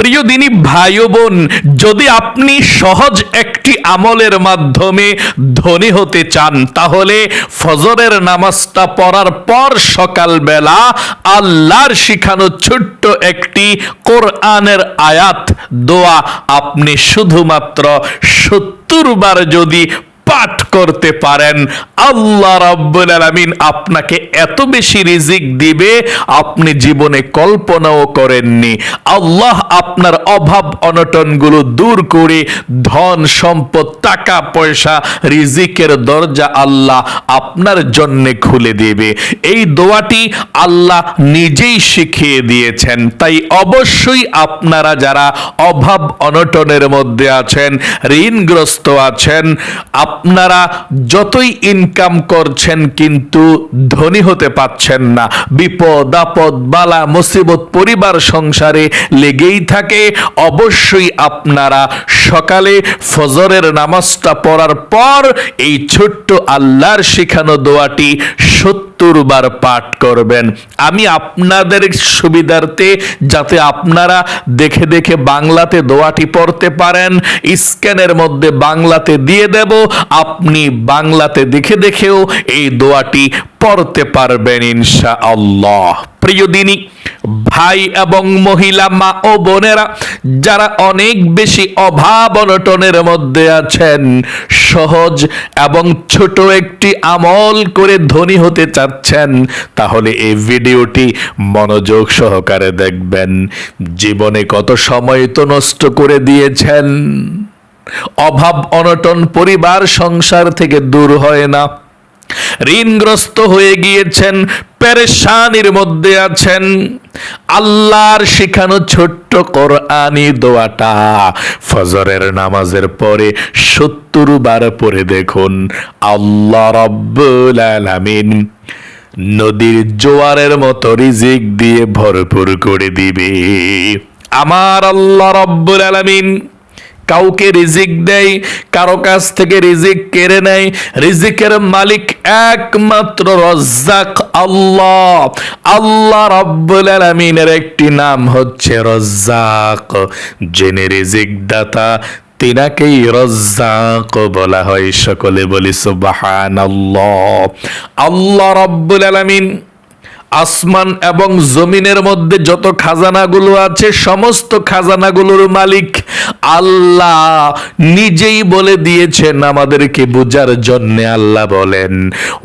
প্রিয় দিনী ভাই বোন যদি আপনি সহজ একটি আমলের মাধ্যমে ধনী হতে চান, তাহলে ফজরের নামাজটা পড়ার পর সকালবেলা আল্লাহর শিখানো ছোট্ট একটি কোরআনের আয়াত, দোয়া আপনি শুধুমাত্র সত্তর বার যদি পাঠ করতে পারেন। আল্লাহ রাব্বুল আলামিন আপনাকে এত বেশি রিজিক দিবে, আপনি জীবনে কল্পনাও করেননি। আল্লাহ আপনার অভাব অনটনগুলো দূর করে ধন, সম্পদ, টাকা, পয়সা, রিজিকের দরজা আল্লাহ আপনার জন্য খুলে দেবে। এই দোয়াটি আল্লাহ নিজেই শিখিয়ে দিয়েছেন। তাই অবশ্যই আপনারা যারা অভাব অনটনের মধ্যে আছেন, ঋণগ্রস্ত আছেন আপনারা যতই ইনকাম করছেন কিন্তু ধনী হতে পাচ্ছেন না। বিপদ, আপদ, বালা, মুসিবত, পরিবার, সংসারে লেগেই থাকে। অবশ্যই আপনারা সকালে ফজরের নামাজটা পড়ার পর এই ছোট্ট আল্লাহর শিখানো দোয়াটি সত্তর বার পাঠ করবেন। আমি আপনাদের সুবিধার্থে যাতে আপনারা দেখে দেখে বাংলাতে দোয়াটি পড়তে পারেন, স্ক্যানের মধ্যে বাংলাতে দিয়ে দেব। আপনি বাংলাতে দেখে দেখেও এই দোয়াটি পড়তে পারবেন ইনশা আল্লাহ প্রিয় দিনী, ভাই এবং মহিলা, মা ও বোনেরা, যারা অনেক বেশি অভাব অনটনের মধ্যে আছেন, সহজ এবং ছোট একটি আমল করে ধনী হতে চাচ্ছেন, তাহলে এই ভিডিওটি মনোযোগ সহকারে দেখবেন। জীবনে কত সময় তো নষ্ট করে দিয়েছেন? অভাব অনটন পরিবার সংসার থেকে দূর হয় না। ঋণগ্রস্ত হয়ে গিয়েছেন, পেরেশানির মধ্যে আছেন। আল্লাহর শিখানো ছোট্ট কোরআনি দোয়াটা। ফজরের নামাজের পরে সত্তর বার পরে দেখুন, আল্লাহ রব্বুল আলামিন নদীর জোয়ারের মতো রিজিক দিয়ে ভরপুর করে দিবে। আমার আল্লাহ রব্বুল আলামিন কাউকে রিজিক দেয় কারও কাছ থেকে রিজিক কেড়ে নেয় রিজিকের মালিক একমাত্র রজ্জাক আল্লাহ। আল্লাহ রাব্বুল আলামিনের একটি নাম হচ্ছে রজ্জাক। জেনে রিজিক দাতা তিনাকেই রজ্জাক বলা হয়। সকলে বলি সুবহানাল্লাহ। আল্লাহ রাব্বুল আলামিন আসমান এবং জমিনের মধ্যে যত খাজানাগুলো আছে, সমস্ত খাজানাগুলোর মালিক আল্লাহ নিজেই বলে দিয়েছেন আমাদেরকে বোঝার জন্য আল্লাহ বলেন,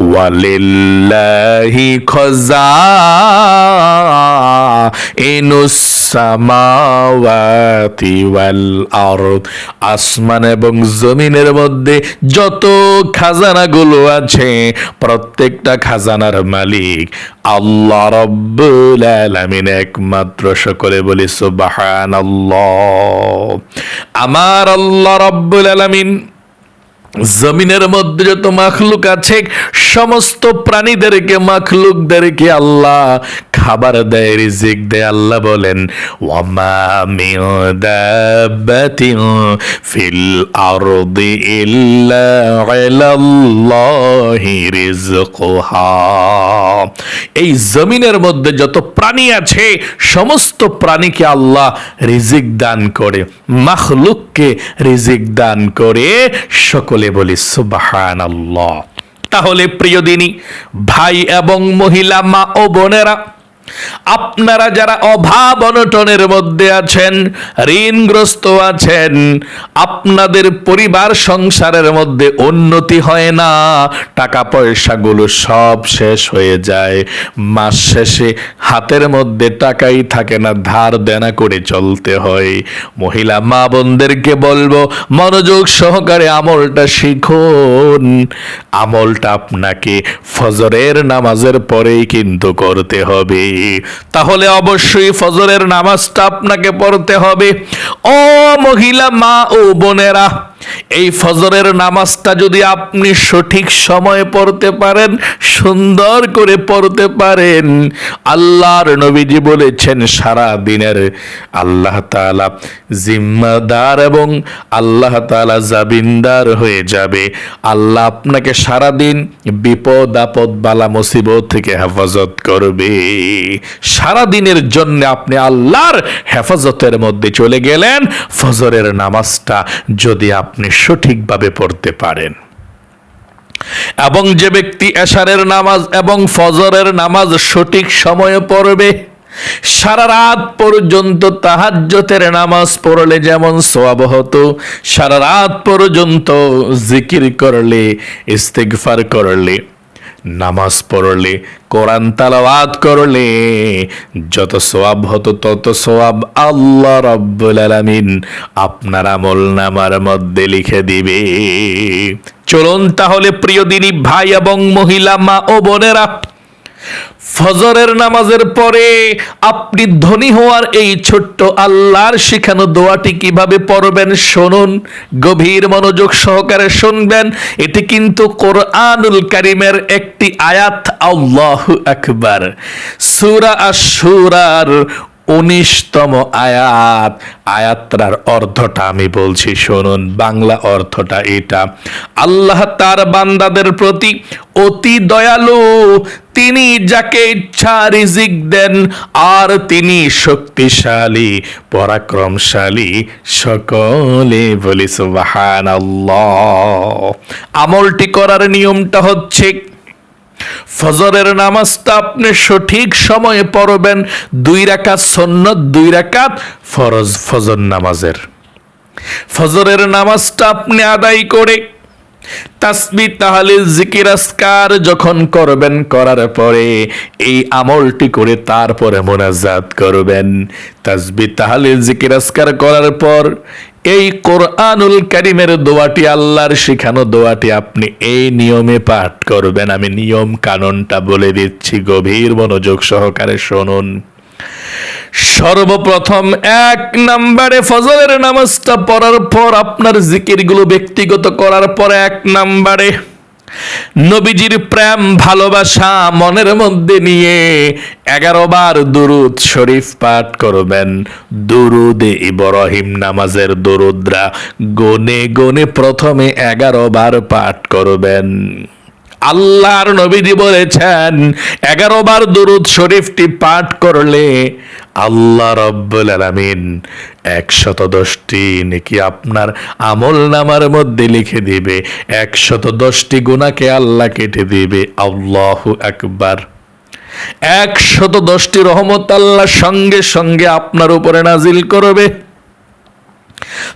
ওয়ালিল্লাহি খজা সামাওয়াতি ওয়াল আরদ আসমান এবং জমিনের মধ্যে যত খাজানাগুলো আছে, প্রত্যেকটা খাজানার মালিক আল্লাহ রব্বুল আলামিন একমাত্র সকলে বলি সুবহানাল্লাহ। আমার আল্লাহ রব্বুল আলামিন জমিনের মধ্যে যত মাখলুক আছে, সমস্ত প্রাণীদেরকে, মাখলুকদেরকে আল্লাহ খাবার দেয়, রিজিক দেয়, আল্লাহ বলেন, ওয়ামা ফিল এই জমিনের মধ্যে যত প্রাণী আছে, সমস্ত প্রাণীকে আল্লাহ রিজিক দান করে, মাখলুককে রিজিক দান করে সকলে বলি সুবাহান আল্লাহ তাহলে প্রিয় দিনী, ভাই এবং মহিলা, মা ও বোনেরা আপনারা যারা অভাব অনটনের মধ্যে আছেন, ঋণগ্রস্ত আছেন, আপনাদের পরিবার সংসারের মধ্যে উন্নতি হয় না। টাকা পয়সাগুলো সব শেষ হয়ে যায়। মাস শেষে হাতের মধ্যে টাকাই থাকে না, ধার দেনা করে চলতে হয়। মহিলা, মা বোনদেরকে বলব, মনোযোগ সহকারে আমলটা শিখুন। আমলটা আপনাকে ফজরের নামাজের পরেই কিন্তু করতে হবে। তাহলে অবশ্যই ফজরের নামাজটা আপনাকে পড়তে হবে। ও মহিলা মা ও বোনেরা এই ফজরের নামাজটা যদি আপনি সঠিক সময়ে পড়তে পারেন, সুন্দর করে পড়তে পারেন। আল্লাহর নবীজি বলেছেন, সারা দিনের আল্লাহ তাআলা জিম্মাদার এবং আল্লাহ তাআলা জাবিনদার হয়ে যাবে। আল্লাহ আপনাকে সারা দিন বিপদ, আপদ, বালা, মুসিবত থেকে হেফাজত করবে। সারা দিনের জন্য আপনি আল্লাহর হেফাজতের মধ্যে চলে গেলেন। ফজরের নামাজটা যদি আপনি সঠিকভাবে পড়তে পারেন। এবং যে ব্যক্তি এশারের নামাজ এবং ফজরের নামাজ সঠিক সময়ে পড়বে, সারা রাত পর্যন্ত তাহাজ্জতের নামাজ পড়লে যেমন সোয়াব হতো, সারা রাত পর্যন্ত জিকির করলে, ইস্তেগফার করলে। নামাজ পড়লে, কোরআন তালাওয়াত করলে, যত সোয়াব হতো তত সোয়াব আল্লাহ রব্বুল আলামিন আপনার আমল নামার মধ্যে লিখে দিবে। চলুন তাহলে প্রিয় দিনী ভাই এবং মহিলা মা ও বোনেরা ফজরের নামাজের পরে আপনি ধনী হওয়ার এই ছোট্ট আল্লাহর শিখানো দোয়াটি কীভাবে পড়বেন শুনুন, গভীর মনোযোগ সহকারে শুনবেন। এটি কিন্তু কোরআনুল কারিমের একটি আয়াত। আল্লাহ আকবার। সুরা আশুরার উনিশতম আয়াত। আয়াতটার অর্থটা আমি বলছি, শুনুন, বাংলা অর্থটা এটা। আল্লাহ তার বান্দাদের প্রতি অতি দয়ালু। তিনি যাকে ইচ্ছা রিজিক দেন, আর তিনি শক্তিশালী, পরাক্রমশালী সকলে বলি সুবাহান আমলটি করার নিয়মটা হচ্ছে ফজরের নামাজটা আপনি সঠিক সময়ে পড়বেন দুই রাকাত সন্ন্যত দুই রাকাত ফরজ, ফজর নামাজের। ফজরের নামাজটা আপনি আদায় করে তাসবি, তাহলিল, জিকির আসকার যখন করবেন, করার পরে এই আমলটি করে তারপরে মোনাজাত করবেন। তাসবি, তাহলিল, জিকির আসকার করার পর এই কোরআনুল করিমের দোয়াটি আল্লাহর শিখানো দোয়াটি আপনি এই নিয়মে পাঠ করবেন। আমি নিয়ম কানুনটা বলে দিচ্ছি, গভীর মনোযোগ সহকারে শুনুন। সর্বপ্রথম এক নাম্বারে ফজলের নামাজটা পড়ার পর আপনার জিকিরগুলো ব্যক্তিগত করার পর এক নম্বরে নবীজির প্রেম, ভালোবাসা মনের মধ্যে নিয়ে এগারো বার দুরুদ শরীফ পাঠ করবেন। দুরুদে ইব্রাহিম নামাজের দুরুদরা গনে গনে প্রথমে এগারো বার পাঠ করবেন। আল্লাহর নবীজি বলেছেন, এগারো বার দুরুদ শরীফটি পাঠ করলে আল্লাহ রব্বুল আলামিন একশত দশটি নাকি আপনার আমল নামার মধ্যে লিখে দিবে একশত দশটি গুণাকে আল্লাহ কেটে দিবে। আল্লাহ একবার একশত দশটি রহমত আল্লাহ সঙ্গে সঙ্গে আপনার উপরে নাজিল করবে।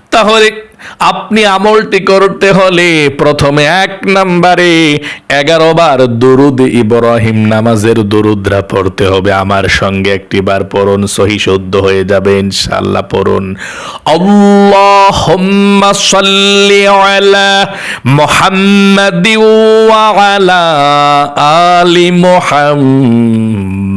তাহলে আপনি আমলটি করতে হলে প্রথমে এক নম্বরে এগারো বার দরুদ ইব্রাহিম নামাজের দরুদরা পড়তে হবে। আমার সঙ্গে একটিবার পড়ুন, সহি শুদ্ধ হয়ে যাবে ইনশাল্লাহ পড়ুন। আল্লাহুম্মা সাল্লি আলা মুহাম্মাদি ওয়া আলা আলি মুহাম্মাদ।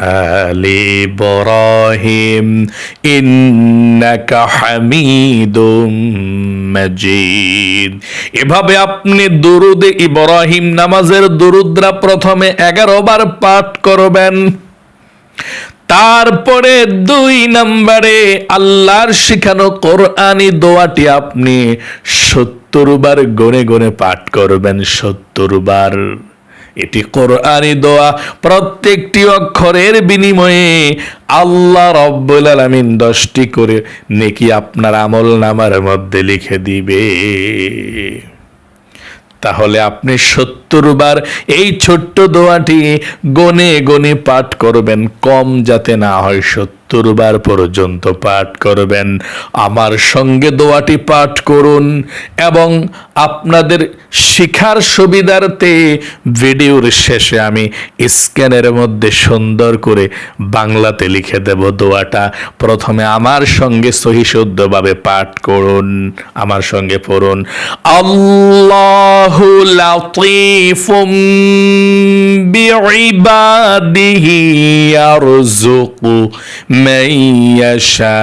آل إبراهيم إنك حميد মাজিদ এভাবে আপনি দুরুদে ইব্রাহিম নামাজের দুরুদরা প্রথমে এগারো বার পাঠ করবেন তারপরে দুই নম্বরে আল্লাহর শিখানো কোরআনি দোয়াটি আপনি সত্তর বার গনে গনে পাঠ করবেন সত্তর বার এটি কোরআনি দোয়া। প্রত্যেকটি অক্ষরের বিনিময়ে আল্লাহ রব্বুল আলামিন দশটি করে নেকি আপনার আমল নামার মধ্যে লিখে দিবে। তাহলে আপনি সত্তর বার এই ছোট্ট দোয়াটি গনে গনে পাঠ করবেন, কম যাতে না হয় সত্তর। বার পর্যন্ত পাঠ করবেন। আমার সঙ্গে দোয়াটি পাঠ করুন এবং আপনাদের শিখার সুবিধার্থে ভিডিওর শেষে আমি স্ক্যানের মধ্যে সুন্দর করে বাংলাতে লিখে দেব দোয়াটা। প্রথমে আমার সঙ্গে সহিশুদ্ধভাবে পাঠ করুন, আমার সঙ্গে পড়ুন। আল্লাহু লাতিফুম বিইবাদিহি ইয়ারযুকু মান ইয়াশা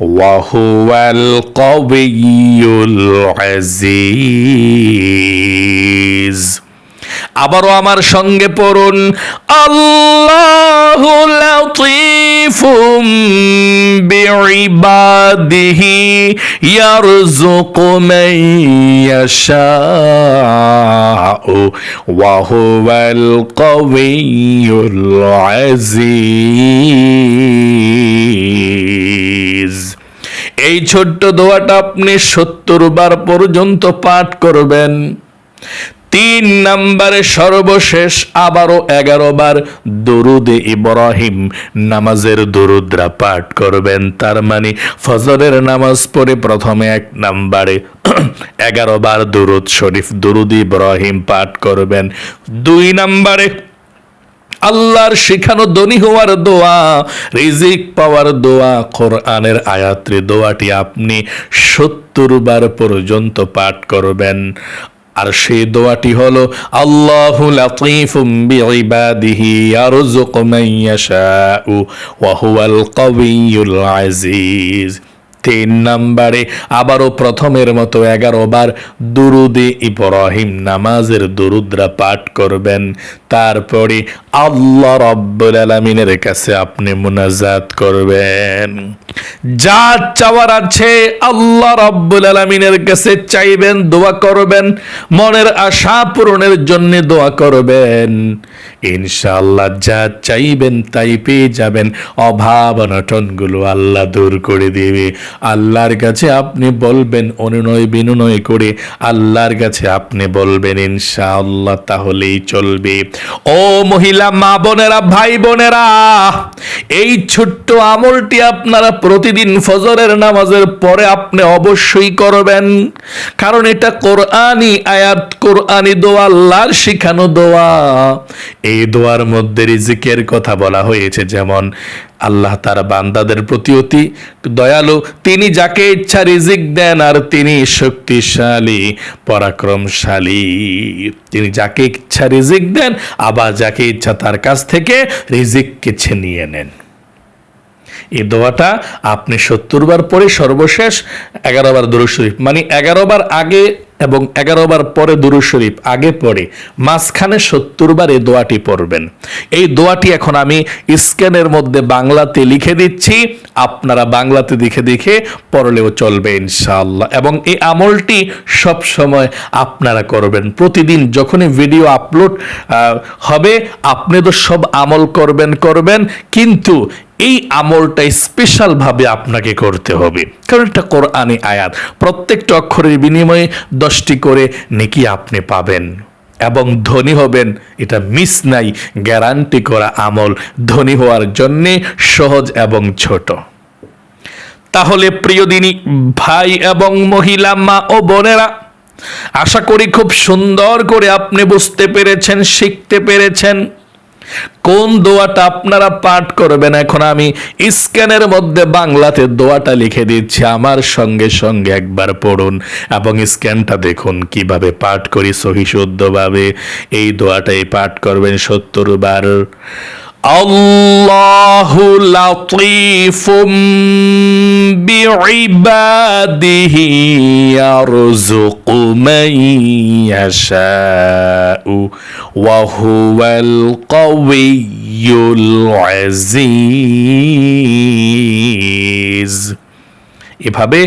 وهو القوي العزيز আবারও আমার সঙ্গে পড়ুন আল্লাহ লতিফুম বিইবাদিহি ইয়ারযুকু মান ইয়াশাউ ওয়া হুয়াল কাওয়িয়ুল আজিজ এই ছোট্ট দোয়াটা আপনি সত্তর বার পর্যন্ত পাঠ করবেন। তিন নম্বরে সর্বশেষ, আবারও এগারো বার দরুদে ইব্রাহিম। নামাজের দরুদ্রা পাঠ করবেন, তার মানে ফজরের নামাজ পড়ে প্রথমে এক নম্বরে। এগারো বার দরুদ শরীফ, দরুদ ইব্রাহিম পাঠ করবেন। দুই নম্বরে, আল্লাহর শিখানো ধনী হওয়ার দোয়া, রিজিক পাওয়ার দোয়া, কোরআনের আয়াত্রী দোয়াটি আপনি সত্তর বার পর্যন্ত পাঠ করবেন। আর সেই দোয়াটি হলো আল্লাহু লাতিফুম বিইবাদিহি ইয়ারযুকু মান ইয়াশাউ ওয়া হুয়াল কাওয়িয়ুল আজিজ তিন নম্বরে, আবারও প্রথমের মতো এগারো বার দুরুদে ইব্রাহিম নামাজের দুরুদ্রা পাঠ করবেন। তারপরে আল্লাহ রব্বুল আলমিনের কাছে আপনি মুনাজাত করবেন। যা চাওয়ার আছে আল্লাহ রব্বুল আলমিনের কাছে চাইবেন, দোয়া করবেন। মনের আশা পূরণের জন্য দোয়া করবেন। ইনশাআল্লাহ যা চাইবেন তাই পেয়ে যাবেন। অভাব অনটনগুলো আল্লাহ দূর করে দেবে। আল্লাহর কাছে আপনি বলবেন অনুনয় বিনুনয় করে। আল্লাহর কাছে আপনি বলবেন ইনশাআল্লাহ তাহলেই চলবে। ও মহিলা, মা বোনেরা, ভাই বোনেরা, এই ছোট্ট আমলটি আপনারা প্রতিদিন ফজরের নামাজের পরে আপনি অবশ্যই করবেন। কারণ এটা কোরআনই আয়াত, কোরআনই দোয়া, আল্লাহর শিখানো দোয়া। এই দোয়ার মধ্যে রিজিকের কথা বলা হয়েছে, যেমন আল্লাহ তার বান্দাদের প্রতি অতি দয়ালু, তিনি যাকে ইচ্ছা রিজিক দেন আর তিনি শক্তিশালী, পরাক্রমশালী। তিনি যাকে ইচ্ছা রিজিক দেন, আবার যাকে ইচ্ছা তার কাছ থেকে রিজিককে ছিনিয়ে নেন। এই দোয়াটা আপনি সত্তর বার পরে সর্বশেষ, এগারো বার দুরুদ শরীফ মানে এগারো বার আগে এবং এগারো বার পরে দুরু শরীফ, আগে পরে মাঝখানে সত্তর বার এই দোয়াটি পড়বেন। এই দোয়াটি এখন আমি স্ক্যানের মধ্যে বাংলাতে লিখে দিচ্ছি, আপনারা বাংলাতে দেখে দেখে পড়লেও চলবে ইনশাআল্লাহ। এবং এই আমলটি সব সময় আপনারা করবেন। প্রতিদিন যখনই ভিডিও আপলোড হবে, আপনি তো সব আমল করবেন করবেন, কিন্তু এই আমলটা স্পেশাল ভাবে আপনাকে করতে হবে। কারণ এটা কোরআনি আয়াত। প্রত্যেকটা অক্ষরের বিনিময়ে দশটি করে নেকি আপনি পাবেন এবং ধনী হবেন, এটা মিস নাই গ্যারান্টি করা আমল ধনী হওয়ার জন্যে সহজ এবং ছোট। তাহলে প্রিয় দিনী, ভাই এবং মহিলা, মা ও বোনেরা, আশা করি খুব সুন্দর করে আপনি বুঝতে পেরেছেন, শিখতে পেরেছেন। কোন দোয়াটা আপনারা পাঠ করবেন? এখন আমি স্ক্যানের মধ্যে বাংলাতে দোয়াটা লিখে দিচ্ছি। আমার সঙ্গে সঙ্গে একবার পড়ুন এবং স্ক্যানটা দেখুন কীভাবে পাঠ করি সহিশুদ্ধভাবে। এই দোয়াটাই পাঠ করবেন সত্তর বার আল্লাহু লাতিফুম বিইবাদিহি ইয়ারযুকু মান ইয়াশাউ ওয়া হুয়াল কাওয়িয়ুল আজিজ এভাবে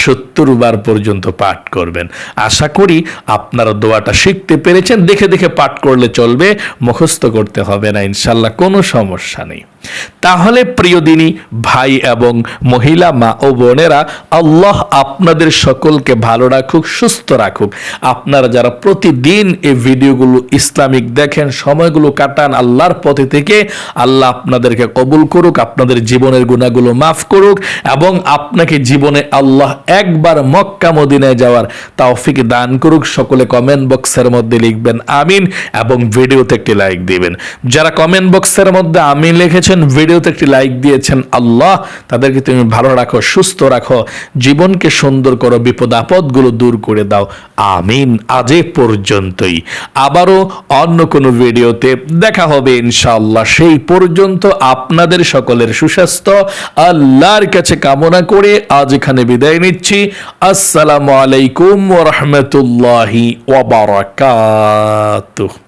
সত্তর বার পর্যন্ত পাঠ করবেন। আশা করি আপনারা দোয়াটা শিখতে পেরেছেন। দেখে দেখে পাঠ করলে চলবে, মুখস্থ করতে হবে না, ইনশাল্লাহ কোনো সমস্যা নেই। তাহলে প্রিয় দিনী, ভাই এবং মহিলা, মা ও বোনেরা, আল্লাহ আপনাদের সকলকে ভালো রাখুক, সুস্থ রাখুক। আপনারা যারা প্রতিদিন এই ভিডিওগুলো ইসলামিক দেখেন, সময়গুলো কাটান আল্লাহর পথে থেকে, আল্লাহ আপনাদেরকে কবুল করুক, আপনাদের জীবনের গুণাগুলো মাফ করুক এবং আপনাকে জীবনে আল্লাহ একবার মক্কা মদিনায় যাওয়ার তৌফিক দান করুক। সকলে কমেন্ট বক্সের মধ্যে লিখবেন, আমিন এবং ভিডিওতে একটি লাইক দিবেন। যারা কমেন্ট বক্সের মধ্যে আমিন লিখেছেন ভিডিওতে একটি লাইক দিয়েছেন, আল্লাহ, তাদেরকে তুমি ভালো রাখো, সুস্থ রাখো, জীবনকে সুন্দর করো, বিপদ আপদগুলো দূর করে দাও। আমিন, আজ পর্যন্তই। আবারও অন্য কোনো ভিডিওতে দেখা হবে ইনশাআল্লাহ। সেই পর্যন্ত আপনাদের সকলের সুস্বাস্থ্য, আল্লাহর কাছে কামনা করে আজ এখানে বিদায় নিচ্ছি। আসসালামু আলাইকুম ওয়া রাহমাতুল্লাহি ওয়া বারাকাতুহু।